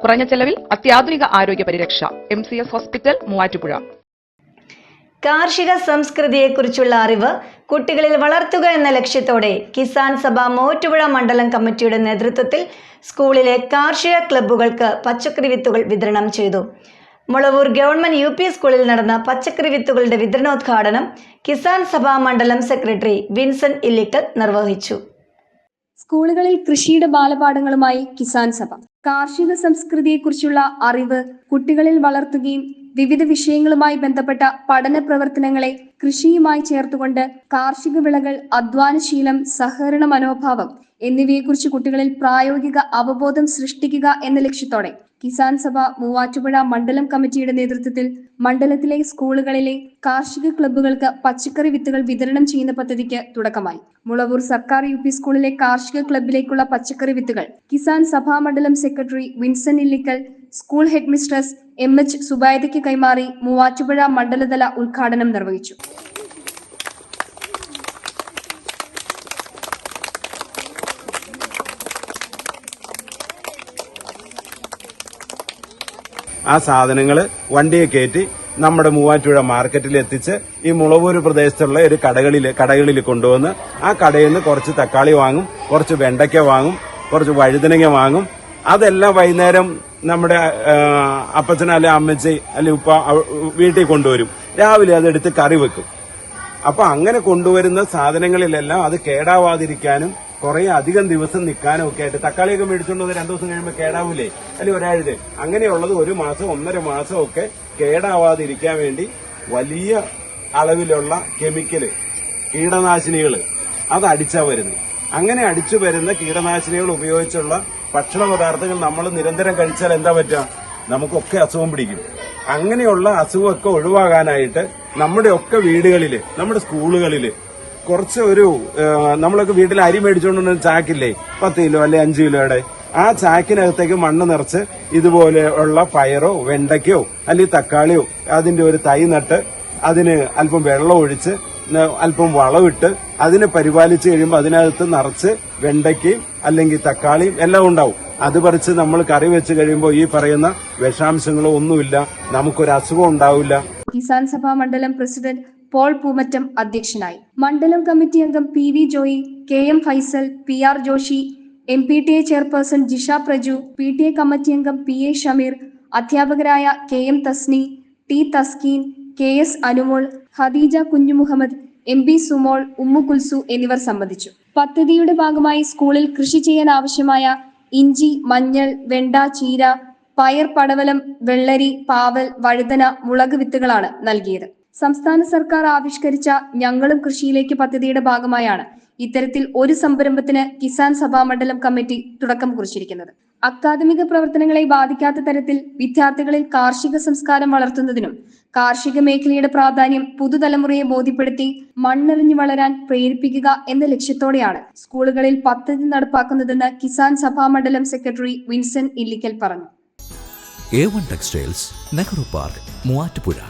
കുറഞ്ഞ ചെലവിൽ അത്യാധുനിക ആരോഗ്യ പരിരക്ഷ. M C S hospital Muvattupuzha. കാർഷിക സംസ്കൃതിയെക്കുറിച്ചുള്ള അറിവ് കുട്ടികളിൽ വളർത്തുക എന്ന ലക്ഷ്യത്തോടെ കിസാൻ സഭ മോറ്റുപുഴ മണ്ഡലം കമ്മിറ്റിയുടെ നേതൃത്വത്തിൽ സ്കൂളിലെ കാർഷിക ക്ലബ്ബുകൾക്ക് പച്ചക്കറി വിത്തുകൾ വിതരണം ചെയ്തു. മുളവൂർ ഗവൺമെന്റ് യു പി സ്കൂളിൽ നടന്ന പച്ചക്കറി വിത്തുകളുടെ വിതരണോദ്ഘാടനം കിസാൻ സഭാ മണ്ഡലം സെക്രട്ടറി വിൻസെന്റ് ഇല്ലിക്കൽ നിർവഹിച്ചു. സ്കൂളുകളിൽ കൃഷിയുടെ ബാലപാഠങ്ങളുമായി കിസാൻ സഭ. കാർഷിക സംസ്കൃതിയെക്കുറിച്ചുള്ള അറിവ് കുട്ടികളിൽ വളർത്തുകയും വിവിധ വിഷയങ്ങളുമായി ബന്ധപ്പെട്ട പഠന പ്രവർത്തനങ്ങളെ കൃഷിയുമായി ചേർത്തുകൊണ്ട് കാർഷിക വിളകൾ അധ്വാനശീലം സഹകരണ മനോഭാവം എന്നിവയെക്കുറിച്ച് കുട്ടികളിൽ പ്രായോഗിക അവബോധം സൃഷ്ടിക്കുക എന്ന ലക്ഷ്യത്തോടെ കിസാൻ സഭ മൂവാറ്റുപുഴ മണ്ഡലം കമ്മിറ്റിയുടെ നേതൃത്വത്തിൽ മണ്ഡലത്തിലെ സ്കൂളുകളിലെ കാർഷിക ക്ലബ്ബുകൾക്ക് പച്ചക്കറി വിത്തുകൾ വിതരണം ചെയ്യുന്ന പദ്ധതിക്ക് തുടക്കമായി. മുളവൂർ സർക്കാർ യു സ്കൂളിലെ കാർഷിക ക്ലബ്ബിലേക്കുള്ള പച്ചക്കറി വിത്തുകൾ കിസാൻ സഭാ മണ്ഡലം secretary Vincent Illikkal school headmistress M H സുബൈദയ്ക്ക് കൈമാറി മൂവാറ്റുപുഴ മണ്ഡലതല ഉദ്ഘാടനം നിർവഹിച്ചു. ആ സാധനങ്ങൾ വണ്ടിയെ കയറ്റി നമ്മുടെ മൂവാറ്റുപുഴ മാർക്കറ്റിൽ എത്തിച്ച് ഈ മുളവൂര് പ്രദേശത്തുള്ള ഒരു കടകളിൽ കടകളിൽ കൊണ്ടുവന്ന് ആ കടയിൽ നിന്ന് കുറച്ച് തക്കാളി വാങ്ങും കുറച്ച് വെണ്ടയ്ക്ക വാങ്ങും കുറച്ച് വഴുതനങ്ങ വാങ്ങും അതെല്ലാം വൈകുന്നേരം നമ്മുടെ അപ്പച്ചൻ അല്ലെ അമ്മച്ചി അല്ലെ ഉപ്പ വീട്ടിൽ കൊണ്ടുവരും. രാവിലെ അതെടുത്ത് കറി വെക്കും. അപ്പൊ അങ്ങനെ കൊണ്ടുവരുന്ന സാധനങ്ങളിലെല്ലാം അത് കേടാവാതിരിക്കാനും കുറെ അധികം ദിവസം നിൽക്കാനും ഒക്കെ ആയിട്ട് തക്കാളിയൊക്കെ മേടിച്ചുകൊണ്ട് രണ്ടു ദിവസം കഴിയുമ്പോൾ കേടാവൂലേ? അല്ലെങ്കിൽ ഒരാഴ്ച. അങ്ങനെയുള്ളത് ഒരു മാസം ഒന്നര മാസം ഒക്കെ കേടാവാതിരിക്കാൻ വേണ്ടി വലിയ അളവിലുള്ള കെമിക്കൽ കീടനാശിനികൾ അത് അടിച്ചാ വരുന്നത്. അങ്ങനെ അടിച്ചു വരുന്ന കീടനാശിനികൾ ഉപയോഗിച്ചുള്ള ഭക്ഷണ പദാർത്ഥങ്ങൾ നമ്മൾ നിരന്തരം കഴിച്ചാൽ എന്താ പറ്റുക? നമുക്കൊക്കെ അസുഖം പിടിക്കും. അങ്ങനെയുള്ള അസുഖമൊക്കെ ഒഴിവാകാനായിട്ട് നമ്മുടെ ഒക്കെ വീടുകളിൽ നമ്മുടെ സ്കൂളുകളിൽ കുറച്ച് ഒരു നമ്മളൊക്കെ വീട്ടിൽ അരി മേടിച്ചുകൊണ്ടുവന്ന ചാക്കില്ലേ? പത്ത് കിലോ അല്ലെ അഞ്ച് കിലോയുടെ ആ ചാക്കിനകത്തേക്ക് മണ്ണ് നിറച്ച് ഇതുപോലെ ഉള്ള പയറോ വെണ്ടയ്ക്കോ അല്ലെങ്കിൽ തക്കാളിയോ അതിന്റെ ഒരു തൈ നട്ട് അതിന് അല്പം വെള്ളം ഒഴിച്ച് അല്പം വളമിട്ട് അതിനെ പരിപാലിച്ച് കഴിയുമ്പോൾ അതിനകത്ത് നിറച്ച് വെണ്ടയ്ക്കയും അല്ലെങ്കിൽ തക്കാളിയും എല്ലാം ഉണ്ടാവും. അത് പറിച്ച് നമ്മൾ കറി വെച്ച് കഴിയുമ്പോൾ ഈ പറയുന്ന വിഷാംശങ്ങളോ ഒന്നുമില്ല. നമുക്കൊരു അസുഖം ഉണ്ടാവില്ല. കിസാൻ സഭാ മണ്ഡലം പ്രസിഡന്റ് പോൾ പൂമറ്റം അധ്യക്ഷനായി. മണ്ഡലം കമ്മിറ്റി അംഗം P V Joy K M Faisal P R Joshi M P T A chairperson Jisha Praju P T A committee അംഗം പി എ ഷമീർ അധ്യാപകരായ K M Thasni T Thaskeen K S Anumol Khadeeja Kunjumuhammed M B Sumol Ummu Kulsu എന്നിവർ സംബന്ധിച്ചു. പദ്ധതിയുടെ ഭാഗമായി സ്കൂളിൽ കൃഷി ചെയ്യാൻ ആവശ്യമായ ഇഞ്ചി മഞ്ഞൾ വെണ്ട ചീര പയർ പടവലം വെള്ളരി പാവൽ വഴുതന മുളക് വിത്തുകളാണ് നൽകിയത്. സംസ്ഥാന സർക്കാർ ആവിഷ്കരിച്ച ഞങ്ങളും കൃഷിയിലേക്ക് പദ്ധതിയുടെ ഭാഗമായാണ് ഇത്തരത്തിൽ ഒരു സംരംഭത്തിന് കിസാൻ സഭാ മണ്ഡലം കമ്മിറ്റി തുടക്കം കുറിച്ചിരിക്കുന്നത്. അക്കാദമിക പ്രവർത്തനങ്ങളെ ബാധിക്കാത്ത തരത്തിൽ വിദ്യാർത്ഥികളിൽ കാർഷിക സംസ്കാരം വളർത്തുന്നതിനും കാർഷിക മേഖലയുടെ പ്രാധാന്യം പുതുതലമുറയെ ബോധ്യപ്പെടുത്തി മണ്ണെറിഞ്ഞു വളരാൻ പ്രേരിപ്പിക്കുക എന്ന ലക്ഷ്യത്തോടെയാണ് സ്കൂളുകളിൽ പദ്ധതി നടപ്പാക്കുന്നതെന്ന് കിസാൻ സഭാ മണ്ഡലം സെക്രട്ടറി വിൻസെന്റ് ഇല്ലിക്കൽ പറഞ്ഞു. Textiles Nehru park Muvattupuzha.